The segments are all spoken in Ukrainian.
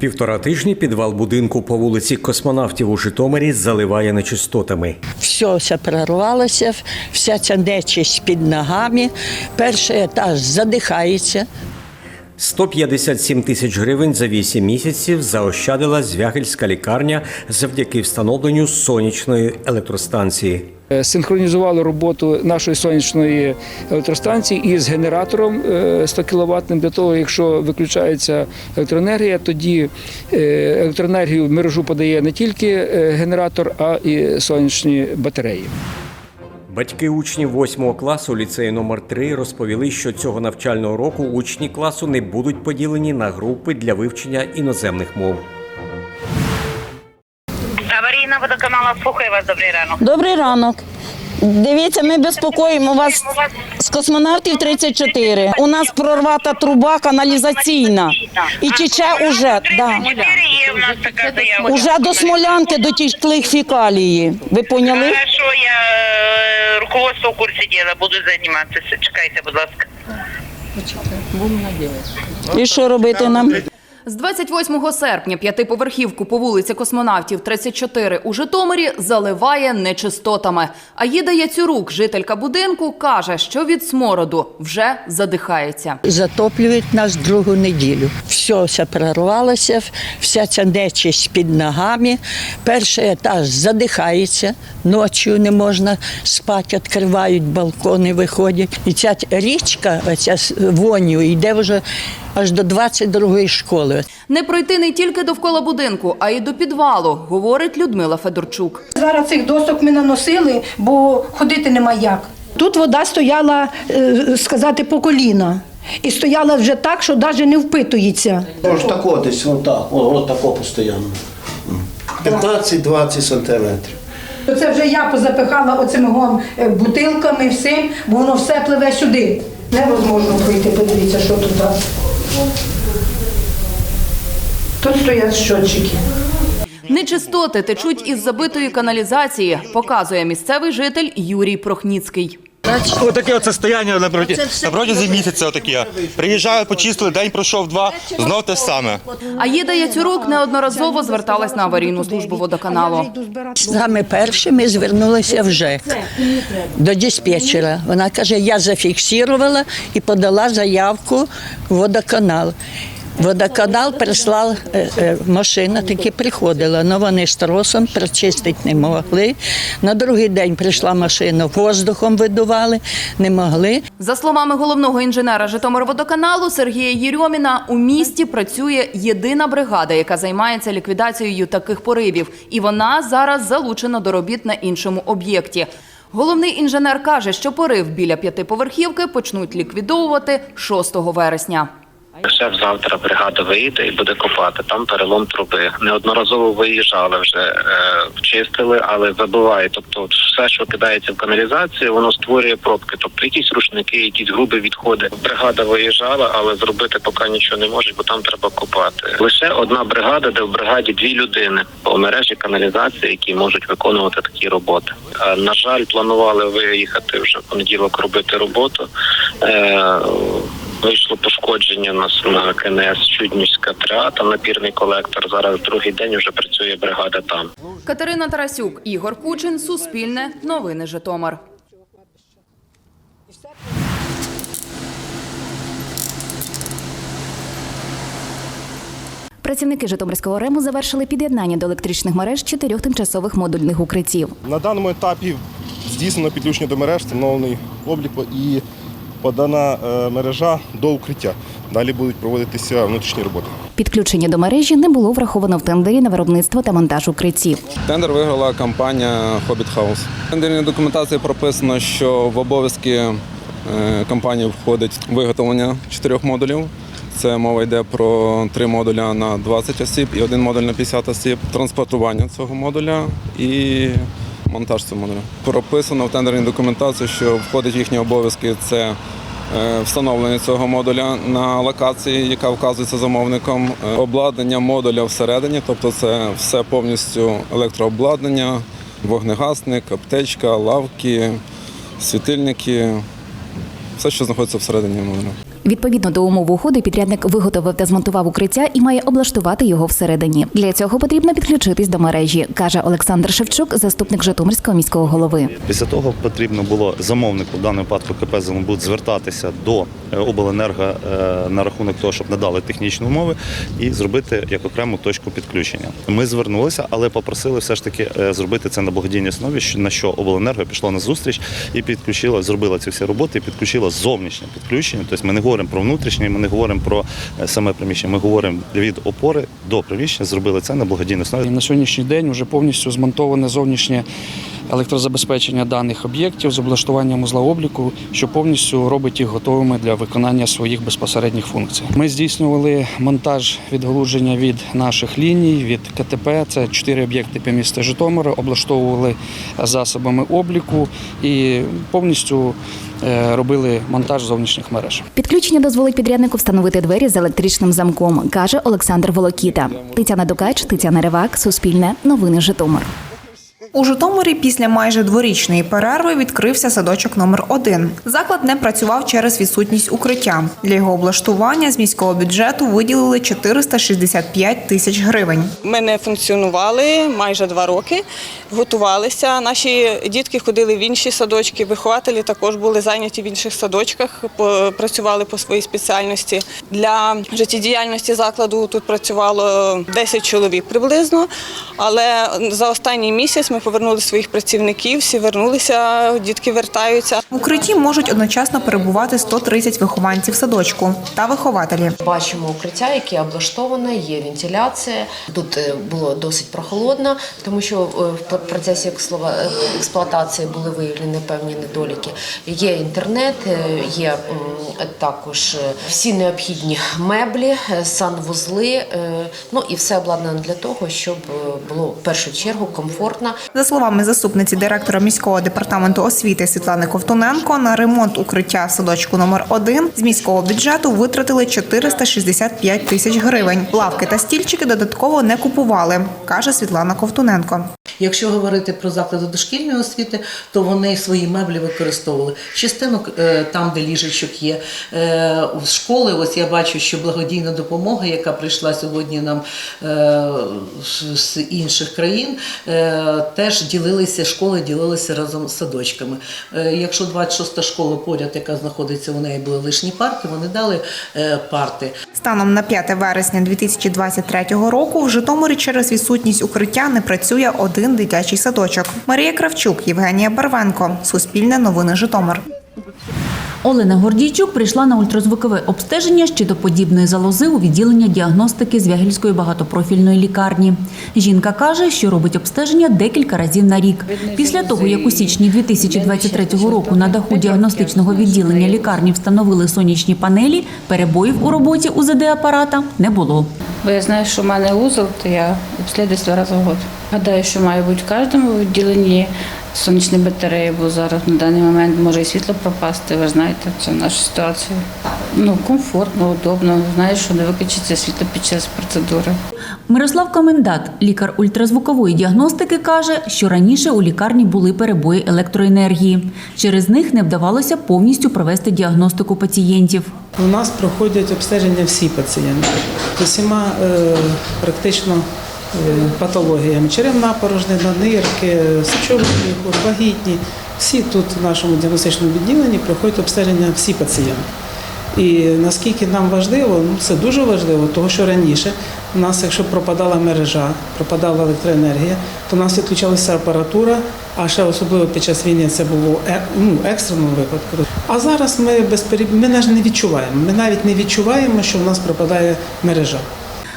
Півтора тижні підвал будинку по вулиці Космонавтів у Житомирі заливає нечистотами. Все все прорвалося, вся ця нечисть під ногами. Перший етаж задихається. 157 тисяч гривень за 8 місяців заощадила Звягельська лікарня завдяки встановленню сонячної електростанції. Е, Синхронізували роботу нашої сонячної електростанції із генератором е, 100 кВт, для того, якщо виключається електроенергія, тоді е, електроенергію в мережу подає не тільки е, генератор, а і сонячні батареї. Батьки учнів 8 класу ліцею номер 3 розповіли, що цього навчального року учні класу не будуть поділені на групи для вивчення іноземних мов. Аварійна водоканала слухає вас. Добрий ранок. Добрий ранок. Дивіться, ми безпокоїмо вас з космонавтів 34. У нас прорвата труба каналізаційна. І тече уже, да, 34 є в нас така заява. уже до смолянки дотікли фікалії. Ви поняли? Хорошо, я е, руководство в курсі діла, буду займатися. Чекайте, будь ласка. І що робити нам? З 28 серпня п'ятиповерхівку по вулиці Космонавтів 34 у Житомирі заливає нечистотами. Аїда Яцюрук, жителька будинку, каже, що від смороду вже задихається. Затоплюють нас другу неділю. Все все прорвалося, вся ця нечисть під ногами. Перший етаж задихається, ночі не можна спати, відкривають балкони, виходять. І ця річка, ця воню, йде вже аж до 22-ї школи. Не пройти не тільки довкола будинку, а й до підвалу, говорить Людмила Федорчук. Зараз цих досок ми наносили, бо ходити нема як. Тут вода стояла, е, сказати, по коліна. І стояла вже так, що навіть не впитується. Ось тако десь, отак, от тако постійно. 15-20 сантиметрів. Це вже я позапихала оцими гон е, бутилками, всім, бо воно все пливе сюди. Невозможно вийти, подивіться, що тут. Тут стоять щотчики. Нечистоти течуть із забитої каналізації, показує місцевий житель Юрій Прохніцький. Отаке оце стояння на проті- на протязі місяця. Отаке. Приїжджаю, почистили, день пройшов два, знов те саме. Аїда Яцюрук неодноразово зверталась на аварійну службу водоканалу. Саме перше ми звернулися в ЖЕК до диспетчера. Вона каже, я зафіксувала і подала заявку в водоканал. Водоканал прислав е, е, машина, таки приходила, але вони з тросом прочистити не могли. На другий день прийшла машина, воздухом видували, не могли. За словами головного інженера Житомирводоканалу Сергія Єрьоміна, у місті працює єдина бригада, яка займається ліквідацією таких поривів, і вона зараз залучена до робіт на іншому об'єкті. Головний інженер каже, що порив біля п'ятиповерхівки почнуть ліквідовувати 6 вересня. Ще завтра бригада вийде і буде копати. Там перелом труби. Неодноразово виїжджали вже, е, вчистили, але вибиває. Тобто, все, що кидається в каналізацію, воно створює пробки. Тобто якісь рушники, якісь грубі відходи. Бригада виїжджала, але зробити поки нічого не може, бо там треба копати. Лише одна бригада, де в бригаді дві людини по мережі каналізації, які можуть виконувати такі роботи. Е, На жаль, планували виїхати вже в понеділок робити роботу. Е, Вийшло пошкодження нас на КНС Чуднівська 3, там напірний колектор. Зараз другий день вже працює бригада там. Катерина Тарасюк, Ігор Кучин, Суспільне, Новини Житомир. Працівники Житомирського рему завершили під'єднання до електричних мереж чотирьох тимчасових модульних укриттів. На даному етапі здійснено підключення до мереж, встановлений облік і подана е, мережа до укриття. Далі будуть проводитися внутрішні роботи. Підключення до мережі не було враховано в тендері на виробництво та монтаж укриттів. Тендер виграла компанія Hobbit House. В тендерній документації прописано, що в обов'язки е, компанії входить виготовлення чотирьох модулів. Це мова йде про три модуля на 20 осіб і один модуль на 50 осіб, транспортування цього модуля і монтаж цього модуля. Прописано в тендерній документації, що входить в їхні обов'язки це е, встановлення цього модуля на локації, яка вказується замовником, е, обладнання модуля всередині, тобто це все повністю електрообладнання, вогнегасник, аптечка, лавки, світильники, все, що знаходиться всередині модуля. Відповідно до умов угоди, підрядник виготовив та змонтував укриття і має облаштувати його всередині. Для цього потрібно підключитись до мережі, каже Олександр Шевчук, заступник Житомирського міського голови. Після того потрібно було замовнику, в даному випадку КП «Зеленбуд», звертатися до е, обленерго е, на рахунок того, щоб надали технічні умови і зробити як окрему точку підключення. Ми звернулися, але попросили все ж таки е, зробити це на благодійній основі, на що обленерго пішло на зустріч і підключило, зробила ці всі роботи і підключило зовнішнє підключення. Тобто ми не говоримо про внутрішнє, ми не говоримо про е, саме приміщення. Ми говоримо від опори до приміщення. Зробили це на благодійній основі. На сьогоднішній день вже повністю змонтоване зовнішнє електрозабезпечення даних об'єктів з облаштуванням узла обліку, що повністю робить їх готовими для виконання своїх безпосередніх функцій. Ми здійснювали монтаж відгалудження від наших ліній, від КТП. Це чотири об'єкти по місту Житомира, облаштовували засобами обліку і повністю е, робили монтаж зовнішніх мереж. Підключення дозволить підряднику встановити двері з електричним замком, каже Олександр Волокіта. Тетяна Дукач, Тетяна Ривак, Суспільне, Новини Житомир. У Житомирі після майже дворічної перерви відкрився садочок номер 1 Заклад не працював через відсутність укриття. Для його облаштування з міського бюджету виділили 465 тисяч гривень. Ми не функціонували майже два роки, готувалися. Наші дітки ходили в інші садочки, вихователі також були зайняті в інших садочках, працювали по своїй спеціальності. Для життєдіяльності закладу тут працювало 10 чоловік приблизно, але за останній місяць ми повернули своїх працівників, всі вернулися, дітки вертаються. В укритті можуть одночасно перебувати 130 вихованців садочку та вихователі. Бачимо укриття, яке облаштоване, є вентиляція. Тут е, було досить прохолодно, тому що е, в процесі е, експлуатації були виявлені певні недоліки. Є інтернет, є також всі необхідні меблі, санвузли, ну і все обладнано для того, щоб було в першу чергу комфортно. За словами заступниці директора міського департаменту освіти Світлани Ковтуненко, на ремонт укриття садочку номер 1 з міського бюджету витратили 465 тисяч гривень. Лавки та стільчики додатково не купували, каже Світлана Ковтуненко. Якщо говорити про заклади дошкільної освіти, то вони свої меблі використовували. Частину е, там, де ліжечок є. Е, В школи, ось я бачу, що благодійна допомога, яка прийшла сьогодні нам е, з інших країн, теж ділилися, школи ділилися разом з садочками. Е, Якщо 26-та школа поряд, яка знаходиться, у неї були лишні парки, вони дали е, парти. Станом на 5 вересня 2023 року в Житомирі через відсутність укриття не працює один дитячий садочок. Марія Кравчук, Євгенія Барвенко, Суспільне новини Житомир. Олена Гордійчук прийшла на ультразвукове обстеження щитоподібної залози у відділення діагностики Звягільської багатопрофільної лікарні. Жінка каже, що робить обстеження декілька разів на рік. Після того, як у січні 2023 року на даху діагностичного відділення лікарні встановили сонячні панелі, перебоїв у роботі УЗД-апарата не було. Бо я знаю, що в мене узол, то я обслідуюсь два рази в год. Гадаю, що має бути в кожному відділенні сонячні батареї, бо зараз на даний момент може і світло пропасти. Ви знаєте, це наша ситуація. Ну, комфортно, удобно. Знаєш, що не виключиться світло під час процедури. Мирослав Комендат, лікар ультразвукової діагностики, каже, що раніше у лікарні були перебої електроенергії. Через них не вдавалося повністю провести діагностику пацієнтів. У нас проходять обстеження всі пацієнти з усіма е, практично е, патологіями. Черевна порожнина, нирки, сечовий міхур, вагітні. Всі тут в нашому діагностичному відділенні проходять обстеження всі пацієнти. І наскільки нам важливо, ну це дуже важливо, тому що раніше у нас, якщо пропадала мережа, пропадала електроенергія, то у нас відключалася апаратура, а ще особливо під час війни це було е- ну, екстреному випадку. А зараз ми безпереб... ми навіть не відчуваємо. Ми навіть не відчуваємо, що в нас пропадає мережа.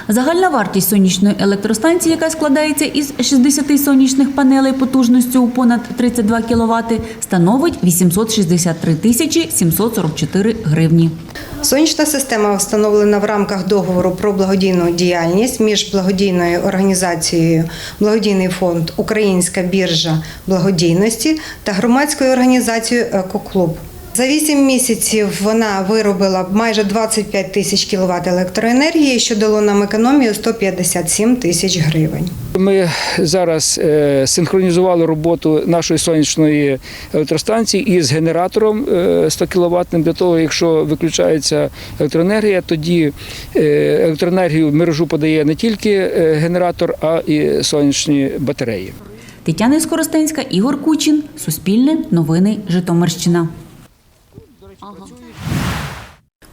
Загальна вартість сонячної електростанції, яка складається із 60 сонячних панелей потужністю у понад 32 кВт, становить 863 тисячі 744 гривні. Сонячна система встановлена в рамках договору про благодійну діяльність між благодійною організацією Благодійний фонд Українська біржа благодійності та громадською організацією Екоклуб. За 8 місяців вона виробила майже 25 тисяч кВт електроенергії, що дало нам економію 157 тисяч гривень. Ми зараз е, синхронізували роботу нашої сонячної електростанції із генератором е, 100 кВт для того, якщо виключається електроенергія, тоді е, електроенергію в мережу подає не тільки е, генератор, а і сонячні батареї. Тетяна Скоростенська, Ігор Кучин, Суспільне, Новини, Житомирщина.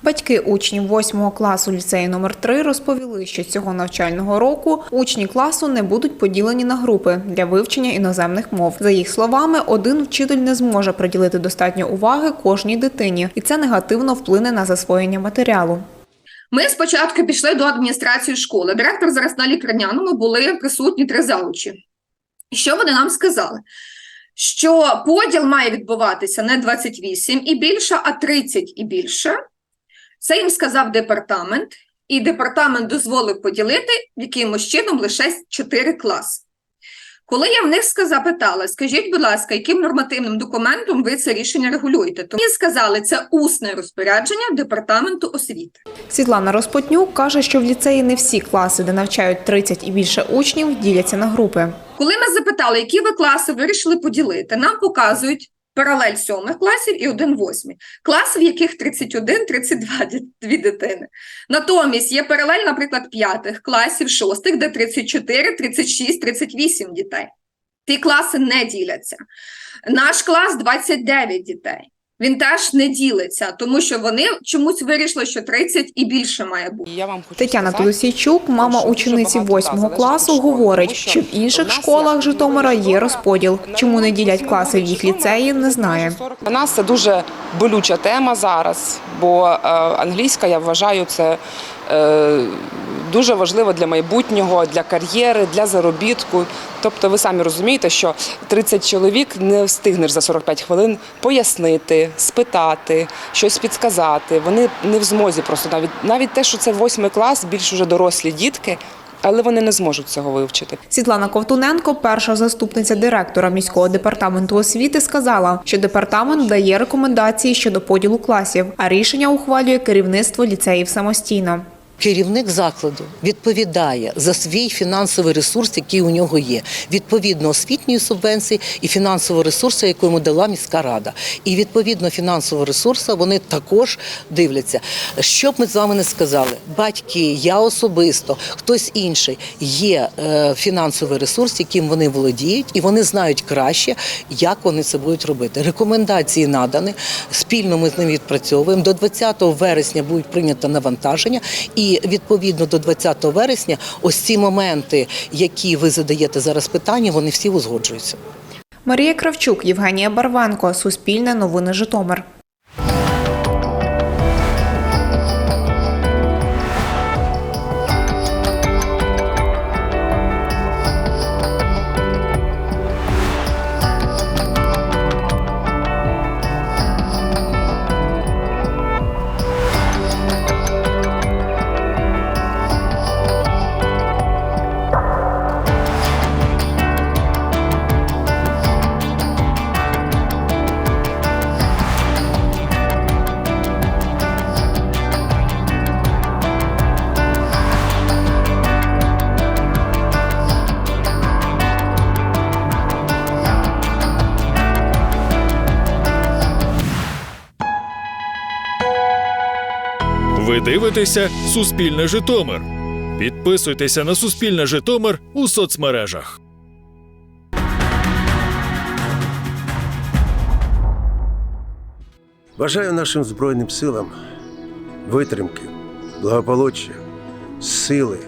Батьки учнів 8 класу ліцею номер 3 розповіли, що цього навчального року учні класу не будуть поділені на групи для вивчення іноземних мов. За їх словами, один вчитель не зможе приділити достатньо уваги кожній дитині, і це негативно вплине на засвоєння матеріалу. Ми спочатку пішли до адміністрації школи. Директор зараз на лікарняному були присутні три заучі. Що вони нам сказали? Що поділ має відбуватися не 28 і більше, а 30 і більше. Це їм сказав департамент, і департамент дозволив поділити якимось чином лише 4 класи. Коли я в них запитала, скажіть, будь ласка, яким нормативним документом ви це рішення регулюєте? То мені сказали, це усне розпорядження департаменту освіти. Світлана Розпотнюк каже, що в ліцеї не всі класи, де навчають 30 і більше учнів, діляться на групи. Коли ми запитали, які ви класи вирішили поділити, нам показують паралель сьомих класів і один восьмий. Клас, в яких 31-32 дві дитини. Натомість є паралель, наприклад, п'ятих класів, шостих, де 34, 36, 38 дітей. Ті класи не діляться. Наш клас 29 дітей. Він теж не ділиться, тому що вони чомусь вирішили, що 30 і більше має бути. Я вам Тетяна Тодосійчук, мама учениці 8 класу, говорить, що в інших школах Житомира є розподіл. Чому не ділять класи в їх ліцеї, не знає. Для нас це дуже болюча тема зараз, бо е, англійська, я вважаю, це е, дуже важливо для майбутнього, для кар'єри, для заробітку. Тобто, ви самі розумієте, що 30 чоловік не встигнеш за 45 хвилин пояснити, спитати, щось підсказати. Вони не в змозі просто навіть навіть те, що це восьмий клас, більш уже дорослі дітки, але вони не зможуть цього вивчити. Світлана Ковтуненко, перша заступниця директора міського департаменту освіти, сказала, що департамент дає рекомендації щодо поділу класів, а рішення ухвалює керівництво ліцеїв самостійно. Керівник закладу відповідає за свій фінансовий ресурс, який у нього є, відповідно освітньої субвенції і фінансового ресурсу, яку йому дала міська рада. І відповідно фінансового ресурсу вони також дивляться. Що б ми з вами не сказали, батьки, я особисто, хтось інший є е, фінансовий ресурс, яким вони володіють, і вони знають краще, як вони це будуть робити. Рекомендації надані. Спільно ми з ними відпрацьовуємо. До 20 вересня будуть прийнято навантаження, і відповідно до 20 вересня ось ці моменти, які ви задаєте зараз питання, вони всі узгоджуються. Марія Кравчук, Євгенія Барвенко, Суспільне новини Житомир. Дивитеся Суспільне Житомир. Підписуйтеся на Суспільне Житомир у соцмережах. Бажаю нашим Збройним силам витримки, благополуччя, сили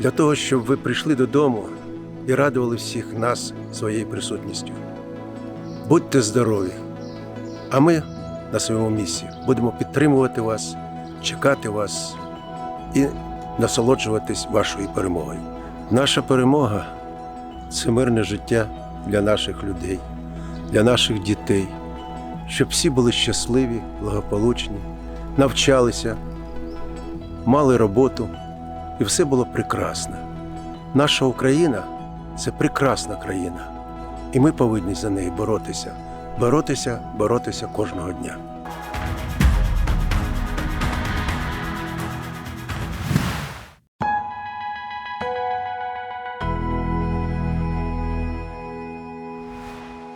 для того, щоб ви прийшли додому і радували всіх нас своєю присутністю. Будьте здорові! А ми на своєму місці будемо підтримувати вас, чекати вас і насолоджуватись вашою перемогою. Наша перемога це мирне життя для наших людей, для наших дітей щоб всі були щасливі, благополучні, навчалися, мали роботу, і все було прекрасно. Наша Україна це прекрасна країна, і ми повинні за неї боротися боротися, боротися кожного дня.